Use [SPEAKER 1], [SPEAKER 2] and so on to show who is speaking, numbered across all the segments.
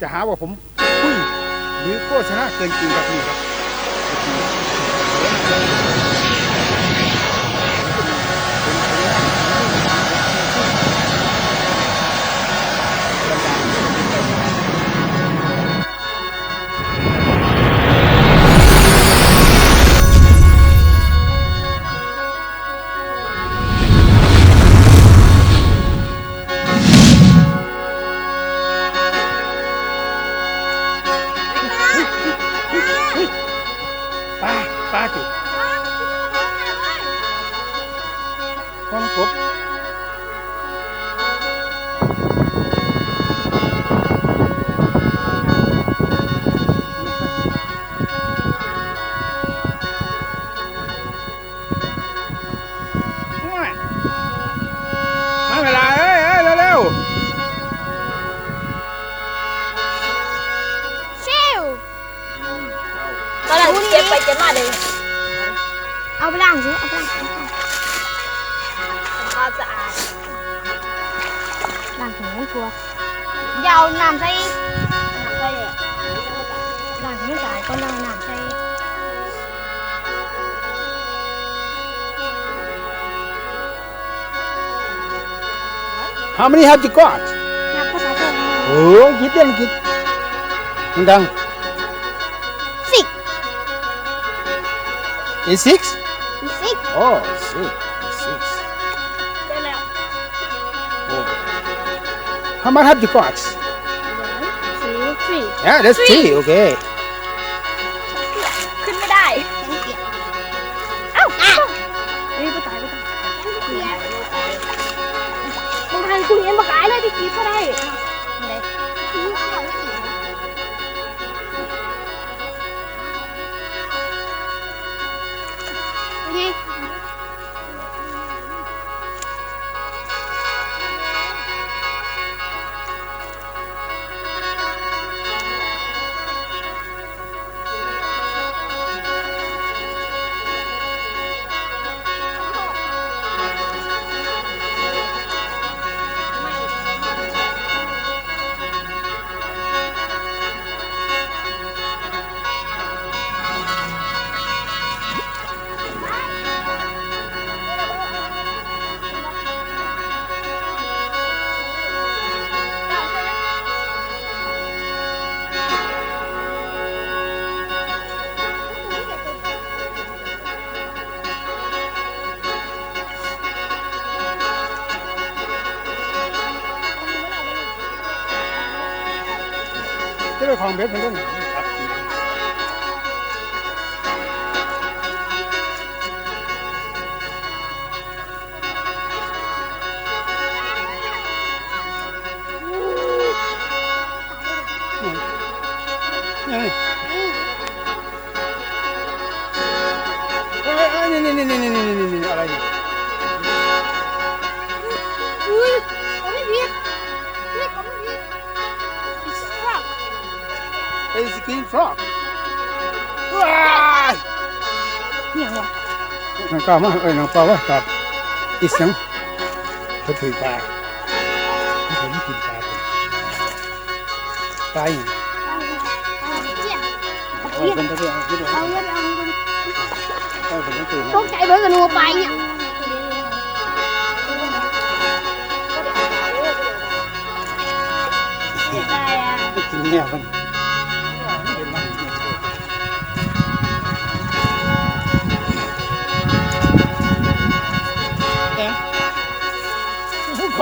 [SPEAKER 1] จะหาว่าผมคุยหรือโฆษณาเกินจริงครับนี่ครับา
[SPEAKER 2] ไปล้า
[SPEAKER 3] งสิเอาไปล้างเอาไปล้าง
[SPEAKER 2] ทำความสะอาด
[SPEAKER 3] ล้างถึงไม่กลัวอย่าเอาน้ำใส่
[SPEAKER 2] น้ำก็เลย
[SPEAKER 3] ล้างถึงไม่สะอาดก็ล้างน้ำใส่
[SPEAKER 1] ๆ How many have you got
[SPEAKER 3] น้ำภาษาไทย
[SPEAKER 1] โอ้ยคิดเด่นคิดมันดัง
[SPEAKER 3] สิก
[SPEAKER 1] is six
[SPEAKER 3] สิก
[SPEAKER 1] oh six six
[SPEAKER 2] ได้แล้ว
[SPEAKER 1] oh how much have you got
[SPEAKER 2] สีฟรี
[SPEAKER 1] yeah that's three okay
[SPEAKER 2] ขึ้นไม่ได้
[SPEAKER 3] เอ้าอะเฮ้ยไปตายไปตายมึงทันคุณเอ็นบอกายเลยไปกีบก็ได้
[SPEAKER 1] จะไปของเบ็ ไอ้สกินฟรอกว้าย
[SPEAKER 3] เนี่ยว่ะ
[SPEAKER 1] น้องก้าวมาเอ้ยน้องก้าวว่ากับอีสังเขาถือปลาผมกินปลาผมตายอย่าง
[SPEAKER 3] เอาเจี๊ยบ
[SPEAKER 1] เอาไว้คนตะเกียบเอาขึ้น
[SPEAKER 3] เอา
[SPEAKER 1] เอา
[SPEAKER 3] เงินเอาเงิน
[SPEAKER 1] เอาผมต้องตื่น
[SPEAKER 3] ตกใจเบิร์กับหนูไปเนี่ย
[SPEAKER 2] ได้อะ
[SPEAKER 1] ไปกินเนี่ยมัน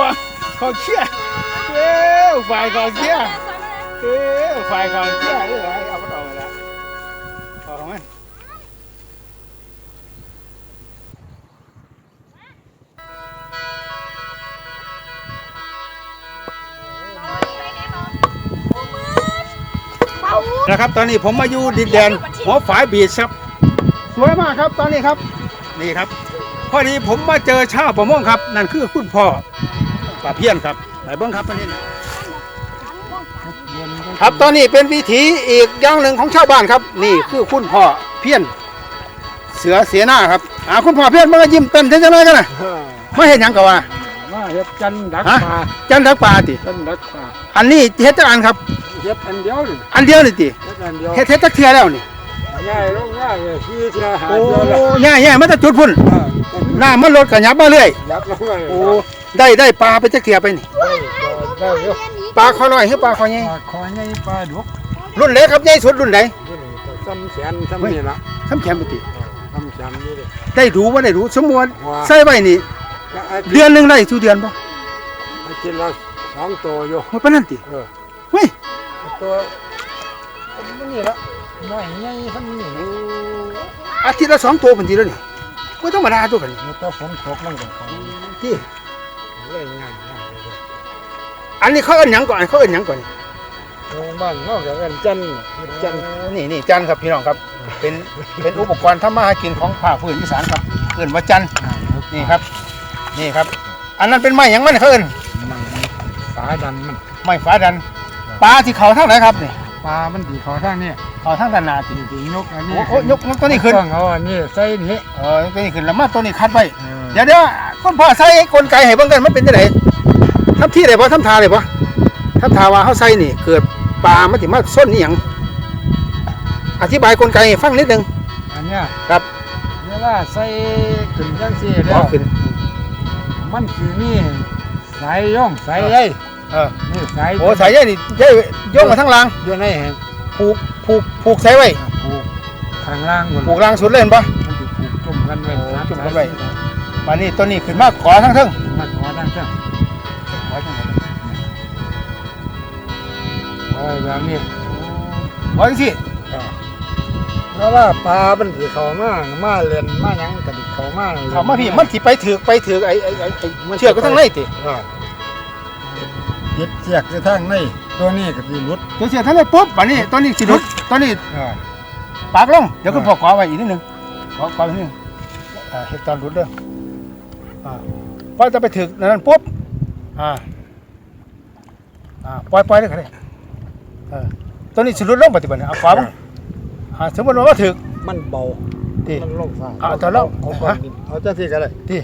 [SPEAKER 1] ขอขอเชี่ยเอ้วฝ่ายขอเชี่ยเอ้วฝ่ายขอเชี่ยเอ้ยเอาไปต่อมาแล้วออกมานะครับตอนนี้ผมมาอยู่ดินแดนหัวฝายบีชครับ สวยมากครับตอนนี้ครับ นี่ครับ พอดีผมมาเจอชาวประมงครับ นั่นคือคุณพ่อ ป่าเพี้ยนครับไหนเบิ้งครับตอนนี้ครับตอนนี้เป็นวิถีอีกอย่างหนึ่งของชาวบ้านครับ นี่คือคุณพ่อเพี้ยน เสือเสียหน้าครับอ่าคุณพ่อเพี้ยนมันก็ยิ้มเต็มเท่าไรกันนะไม่เห็นหยังกับว่า
[SPEAKER 4] มาเฮ็ดจันดัก
[SPEAKER 1] ฮะ
[SPEAKER 4] ปลา
[SPEAKER 1] จันทักปลาติ
[SPEAKER 4] จันดักปลา
[SPEAKER 1] อันนี้เฮ็ดจักอันครับ
[SPEAKER 4] เฮ็ดอันเดียวนี่
[SPEAKER 1] อันเดียวนี่ติ
[SPEAKER 4] เฮ็ดอันเดียว
[SPEAKER 1] เฮ็ดเฮ็ดจักเทื่อแล้วนี่
[SPEAKER 4] ง่ายลงง่ายเลยที่เที่ยหา
[SPEAKER 1] โอ้
[SPEAKER 4] เดียวละ
[SPEAKER 1] ย่าย่ามันจะจุดพุ่น
[SPEAKER 4] อ่า
[SPEAKER 1] น้ามันลดกันยับมาเรื่อย
[SPEAKER 4] ยับลงเลย
[SPEAKER 1] โอ้ ได้ได้ปลาไปจักเทื่อไปนี่
[SPEAKER 4] ได้เยอะ
[SPEAKER 1] ปลาคอน้อยหรือปลาคอใหญ่
[SPEAKER 4] ปลาคอใหญ่ปลาดุก
[SPEAKER 1] รุ่นเล็กครับใหญ่สุดรุ่นไหน
[SPEAKER 4] ซ้ำแขนซ้ำนี่ละ
[SPEAKER 1] คำแขนปติ
[SPEAKER 4] ซ้ำแขนนี่เลย
[SPEAKER 1] ได้ดูว่าได้ดูสมมติ
[SPEAKER 4] ว่า
[SPEAKER 1] ใส่ไว้นี่เดือนหนึ่งได้ทุเดือนบ่
[SPEAKER 4] อาทิตย์ละสองตัวอยู่
[SPEAKER 1] ว่าปานนั้นติ
[SPEAKER 4] เออ
[SPEAKER 1] เฮ้ย
[SPEAKER 4] ตัวมันนี่ละน้อยใหญ่ซ้ำนี่
[SPEAKER 1] อาทิตย์ละสองตัวเป็นทีแล้วนี่ก็ธรรมดาตัวกัน
[SPEAKER 4] แตัวฝนตกมันก็เขา
[SPEAKER 1] ที่
[SPEAKER 4] เลยง่ายง่ายเลย
[SPEAKER 1] อันนี้เขาเอิ้นหยังก่อนเขาเอิ้นหยังก่อน
[SPEAKER 4] โรงบ้านนอกจากกันจันทร์จันทร์
[SPEAKER 1] นี่นี่จันครับพี่น้องครับ เป็นเป็นอุปกรณ์ทำมาหากินของภาคพื้นอีสานครับเอิ้นว่าจันนี่ครับ นี่ครับ อันนั้นเป็นไม้หยังมันเขาเอิ้น
[SPEAKER 4] มันฝาดันมัน
[SPEAKER 1] ไม้ฝาดันปลาที่เขาทางไหนครับนี่
[SPEAKER 4] ปลามันดีเขาทางนี้
[SPEAKER 1] เขาทางด้านหน้าติ
[SPEAKER 4] ดียกอันนี้
[SPEAKER 1] โอ้โอ้ยกยกตัวนี้ขึ้น
[SPEAKER 4] ต้องเอาอันนี้ใส่นี้
[SPEAKER 1] เออตัวนี้ขึ้นแล้วมาตัวนี้คัดไว้
[SPEAKER 4] เออ
[SPEAKER 1] เดี๋ยวเดี๋ยว คุณพ่อใส่กลไกให้เบิ่งกันมันเป็นจังไดทำที่ได้บ่ทำทาได้บ่ทำทาว่าเฮาใส่นี่ เกิดปลามันสิมาส้นอีหยังอธิบายกลไกให้ฟังนิดนึง
[SPEAKER 4] อันเนี้ย
[SPEAKER 1] ครับ
[SPEAKER 4] เวลาใส่ขึ้นจังซี่
[SPEAKER 1] ข
[SPEAKER 4] แล้
[SPEAKER 1] อ
[SPEAKER 4] ว
[SPEAKER 1] ขึ้น
[SPEAKER 4] มันคือนี่สายย่องสายใย
[SPEAKER 1] เออ
[SPEAKER 4] นี่สาย
[SPEAKER 1] โอ้สายใยนี่ใยโยงมาทั้งราง
[SPEAKER 4] อยู่ในแห่ง
[SPEAKER 1] ผูกผูกผูกใส่ไว้
[SPEAKER 4] ผูกข้างล่างบน
[SPEAKER 1] ผูกรางสุดเลยเห็นปะ
[SPEAKER 4] มันสิผูกจุ่มกันไว้
[SPEAKER 1] โอ้
[SPEAKER 4] สาม
[SPEAKER 1] จุ่มกัน
[SPEAKER 4] สาย
[SPEAKER 1] ไว้ มานี่ตัวนี้ขึ้นมาขอทั้งเทั้ง
[SPEAKER 4] มันขอดังจัง
[SPEAKER 1] ขอทั้งเทิง
[SPEAKER 4] เอาไว้แบบนี้
[SPEAKER 1] ขอจังซี่
[SPEAKER 4] แล้วว่าปลามันสิเข้ามามาเล่นมาหยังก็สิเข้ามาล่น
[SPEAKER 1] เขามาพี่มันสิไปถือกไปถือกไอ้ไอ้ไอ้ไอ้เชือกก็ทั้งในติ
[SPEAKER 4] เออยึดเสียกอยู่ทางในตัวนี้ก็สิหลุด
[SPEAKER 1] เดี๋ยวเชือกทั้งในปุ๊บบัดนี้ตัวนี้สิหลุดตัวนี้
[SPEAKER 4] เออ
[SPEAKER 1] ปากลงเดี๋ยวคุณพ่อขอไว้อีกนิดนึงขอขออีกนิดนึงอ่าเห็ดตอนรุดเด้อ อ่าพอจะไปถึกนั่นปุ๊บอ่าอ่าปล่อยปล่อยได้ก็ได้เออตัวนี้สิรุดลงปฏิบัติเนี่ยเอาขวาบ้างอ่าสมมติว่าถึก
[SPEAKER 4] มันเบา
[SPEAKER 1] ที่
[SPEAKER 4] มันลงฟ้า
[SPEAKER 1] เอาตัวเรา
[SPEAKER 4] เอา
[SPEAKER 1] ฮะ
[SPEAKER 4] เอาจังซี่ก็ได้
[SPEAKER 1] ที่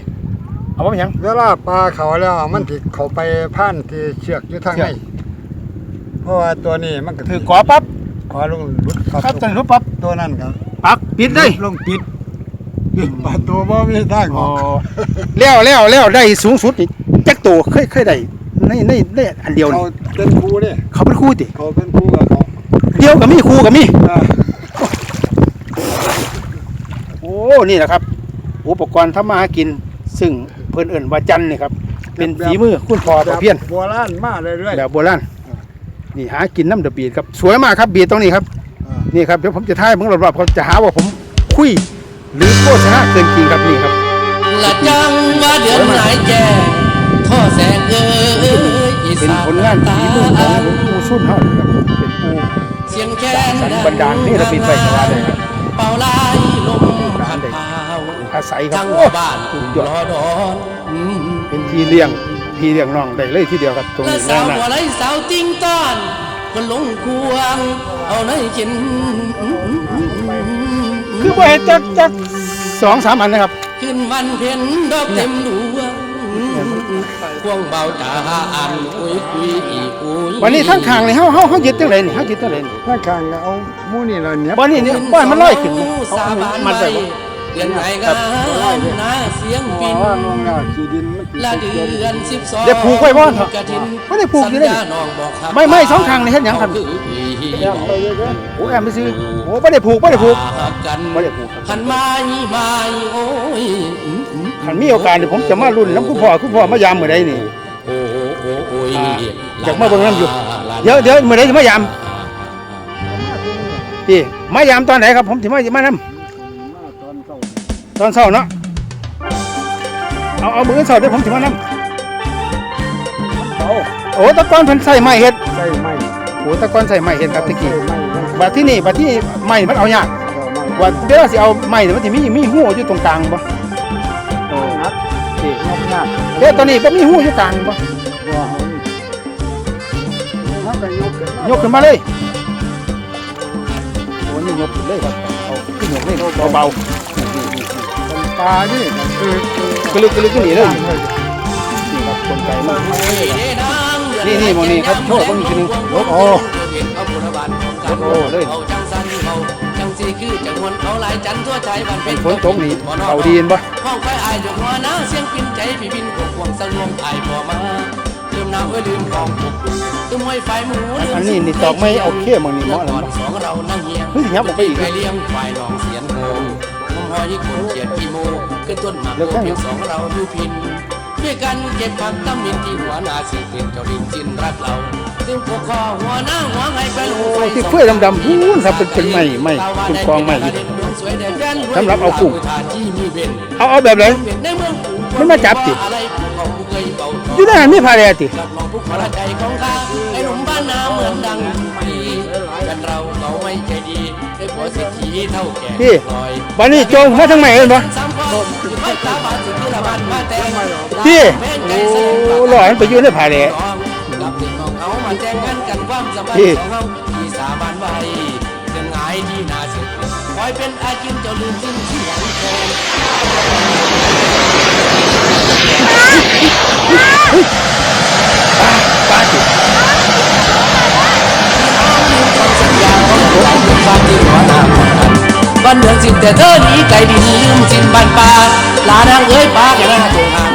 [SPEAKER 1] เอาว่าเป็นหยัง
[SPEAKER 4] เวลาปลาเขาแล้วมันสิเข้าไปผ่านที่เชือกอยู่ทาง
[SPEAKER 1] เชื
[SPEAKER 4] ใน
[SPEAKER 1] อก
[SPEAKER 4] เพราะว่าตัวนี้มันก็
[SPEAKER 1] ถึกขวาปั๊บ
[SPEAKER 4] ขอลงหลุดเข้า
[SPEAKER 1] ครับตัวนี้รุดปั๊บ
[SPEAKER 4] ตัวนั้นครับ
[SPEAKER 1] ปักปิดได้
[SPEAKER 4] ลงปิด ปิดประตูบ่มีทางอ
[SPEAKER 1] อ๋อ
[SPEAKER 4] อก
[SPEAKER 1] แล้วแล้วแล้วได้สูงสุดนี่จักตัวเคยเคยได้ในในในอันเดียว
[SPEAKER 4] เขา
[SPEAKER 1] นี่
[SPEAKER 4] เป็นครูเนี่ย
[SPEAKER 1] เขาเป็นครู่ติ
[SPEAKER 4] เขาเป็นครูกับเขา
[SPEAKER 1] เดียวกับมีครูกับมี
[SPEAKER 4] อ่า
[SPEAKER 1] โอ้นี่แหละครับ อุปกรณ์ทำมาหากิน ซึ่งเพิ่นเอิ่นว่าจันนี่ครับ เป็นฝีมือคุณพ่อประเพียน
[SPEAKER 4] โบราณมาเรื่อย
[SPEAKER 1] แบบโบราณนี่หากินน้ำเดอะบีดครับ สวยมากครับบีดตรงนี้ครับ
[SPEAKER 4] ๆอ่า
[SPEAKER 1] นี่ครับเดี๋ยวผมจะถ่ายมึงรอบๆเขาจะหาว่าผมคุย หรือโฆษณาเกินจริงครับนี่ครับ
[SPEAKER 5] ละจังว่าเดือนไหนแก่ท่อแสงเอ้ยอี
[SPEAKER 1] เป็น
[SPEAKER 5] สาน
[SPEAKER 1] ผลงานฝีมือของหลวงปู่สุนเฮานี่ครับเป็นผู้
[SPEAKER 5] เสียงแค้น
[SPEAKER 1] สรรบันดาลนี่ระบิดไว้ก็ว่าได้ครับ
[SPEAKER 5] เป่าลายลมพัดพาว
[SPEAKER 1] อาศัยครั
[SPEAKER 5] ทั้
[SPEAKER 1] บ
[SPEAKER 5] ง
[SPEAKER 1] โอ้
[SPEAKER 5] บ้าน
[SPEAKER 1] สุดย
[SPEAKER 5] ร
[SPEAKER 1] อ
[SPEAKER 5] อ
[SPEAKER 1] ด
[SPEAKER 5] ดอนอืม
[SPEAKER 1] เป็นพี่เลี้ยงพี่เลี้ยงน้องได้เลยทีเดียวครับตรง
[SPEAKER 5] และ
[SPEAKER 1] นี้
[SPEAKER 5] สา
[SPEAKER 1] แน่
[SPEAKER 5] ว
[SPEAKER 1] นะ
[SPEAKER 5] บัวไหลสาวติ้งต้อนก็ลงควงเอาในกิน
[SPEAKER 1] คือว่าเห็นจักจักสองสามอันนะครับ
[SPEAKER 5] ขึ้นวันเพ็ญดอกเต็มดวงควงเบาจ่าอ่านอุ้ยคุยอีอุ้ย
[SPEAKER 1] วันนี้ทั้งข้างนี่เฮาเฮาเฮายึดจังไดนี่เฮายึดจังไดนี่
[SPEAKER 4] ถ้าข้างก็เอาหมูนี่เราเนี้ย
[SPEAKER 1] บ่นี่นี่ปล่อยมันลอยขึ้นเอา
[SPEAKER 5] สา
[SPEAKER 1] เอา
[SPEAKER 5] บาน
[SPEAKER 1] มันไป
[SPEAKER 5] ไว้
[SPEAKER 1] บ่
[SPEAKER 5] เดือนไหนงามนาเสียง
[SPEAKER 4] เพ
[SPEAKER 5] ปิน
[SPEAKER 4] ราะว่าลงแล้วขี้ดินมันติด
[SPEAKER 5] ละเดือนสิบสอง
[SPEAKER 1] เดี๋ยวผูกไว้บ่เถอะ
[SPEAKER 5] กฐิน
[SPEAKER 1] บ่ได้ผูกอยู่เลย
[SPEAKER 5] สัญญาน้องบอกครับ
[SPEAKER 1] ไม่ไม่สองข้างนี่เฮ็ดหยังครับ
[SPEAKER 5] คืออี
[SPEAKER 4] แย่ไปเยอะ
[SPEAKER 1] โอ้แอมไปซื้อโอ้บ่ได้ผูกบ่ได้ผูก
[SPEAKER 5] หากัน
[SPEAKER 1] บ่ได้ผูกครับ
[SPEAKER 5] หันมาอีมาอีโอ้ยอืมอืม
[SPEAKER 1] คันมีโอกาสเดี๋ยวผมจะมารุ่นน้ำคุณพ่อคุณพ่อมายามมื้อใดนี่
[SPEAKER 5] โอ้โหโอ้โห
[SPEAKER 1] อ่าอยากมาเบิ่งน้ำอยู่เดี๋ยวเดี๋ยวมื้อใดสิมายามพี่มายามตอนไหนครับผมสิมามานำ
[SPEAKER 4] มาตอนเก่า
[SPEAKER 1] ตอนเช้าเนาะเอาเอามื้อเช้าเดี๋ยวผมสิมานำ
[SPEAKER 4] เก่า
[SPEAKER 1] โอ้แตะกอนเพิ่นใส่ไม้เฮ็ด
[SPEAKER 4] ใส่ไม้
[SPEAKER 1] โอ้แตะกอนใส่ไม้เฮ็ดครับตะกี้
[SPEAKER 4] ใส่ไม้มัน
[SPEAKER 1] บัดที่นี่บัดที่ไม้มันเอายาก
[SPEAKER 4] เอาไม้
[SPEAKER 1] ว่าเวลาสิเอาไม้เนี่ยมันสิมีมีหูอยู่ตรงกลางบ่โอ้
[SPEAKER 4] นัด
[SPEAKER 1] นี่
[SPEAKER 4] นัดนัด
[SPEAKER 1] เด้ตอนนี้บ่มีหูอยู่กลางบ่
[SPEAKER 4] บ่เอาเขาก็ยกขึ้นมาย
[SPEAKER 1] กขึ้นมาเลยโอ้นี่ยกขึ้นเลยครับเอาขึ้นยกเลยเบา
[SPEAKER 4] ปลานี่ก็คือ
[SPEAKER 1] ๆกระลึกกระลึกขึ้นนี่เลยนี่ครับคนใจมาก นี่นี่หมองนี่ครับโชว์เบิ่งอีกทีหนึง
[SPEAKER 4] ยกโอ้
[SPEAKER 1] อ
[SPEAKER 5] บานของกัน
[SPEAKER 1] โอ้เลย
[SPEAKER 5] เอาจังสันเขาจังสีคือจังมวนเขาหลายจันทั่วใจบ้านเป็น
[SPEAKER 1] ฝนตกนี่เขาดีนปะ
[SPEAKER 5] ห้องไฟอายยกหัวหน้าเสียงปินใจพี่บินกวงควงสังวงอายพอมาลืมน้ำเอ้ยลืมของปุกลืมไว้ไฟหมูลืม
[SPEAKER 1] อันนี้นี่ตอกไม่เอาเข้มบางนี่เห
[SPEAKER 5] เมื่อ
[SPEAKER 1] มาะ
[SPEAKER 5] ก่
[SPEAKER 1] แล้
[SPEAKER 5] อ
[SPEAKER 1] วน
[SPEAKER 5] สองเรานั่งเฮียง
[SPEAKER 1] เฮ้ยยับออกไปอีก
[SPEAKER 5] ไปเลี้ยงควายนองเสียนโงผมหอยคนเขียดขี้โมขึ้นต้นหมาก
[SPEAKER 1] เดี๋ยวแข้ง
[SPEAKER 5] เพียงสองเราดูพิน ด้วยกันเก็บผักตั้มมินที่หัวหน้าสิเป็นเจ้าดินจินรักเราซึ่งพวกคอหัวหน้าหัวไงไปลงไฟ
[SPEAKER 1] โอ้ที่เฟื่อยดำๆพูนครับเป็นเป็นไม้ไม้เป็นกองไม้สำหรับเอากุ้งเอาเอาแบบไหนมันมาจับติอยู่ในนั้นมีพาแรติ
[SPEAKER 5] กับลองผู้ขอใจของข้าไอ้หนุ่มบ้านนาเหมือนดังดีกันเราเขาไม่ใจดีได้ผัวเศรษฐีเท่าแก่
[SPEAKER 1] พี่
[SPEAKER 5] ลอย
[SPEAKER 1] บัดนี้โจงมาทางไหนเห็นบ่
[SPEAKER 5] สามข้อคือไม่ตาบาดสุดที่ละบ้านมาแต่ง
[SPEAKER 1] พี่โอ้หล่อมันไปอยู่ในพาแร
[SPEAKER 5] กับถึงของเขามาแจ้งกันกันความสบาย
[SPEAKER 1] พี่
[SPEAKER 5] ของเขาที่สาบานไว้เรื่องงายที่นาเสร็จคอยเป็นอาจินเจ้าลืมสิ้นที่หวังแทน
[SPEAKER 1] ปาติ
[SPEAKER 5] สัญญาของใจเป็นบ้านที่หัวหน้าของกันบ้านเมืองสิ้นแต่เธอหนีไกลดินลืมสิ้นบ้านป่าลานางเอ้ยป้าแค่นั้นจงห่าง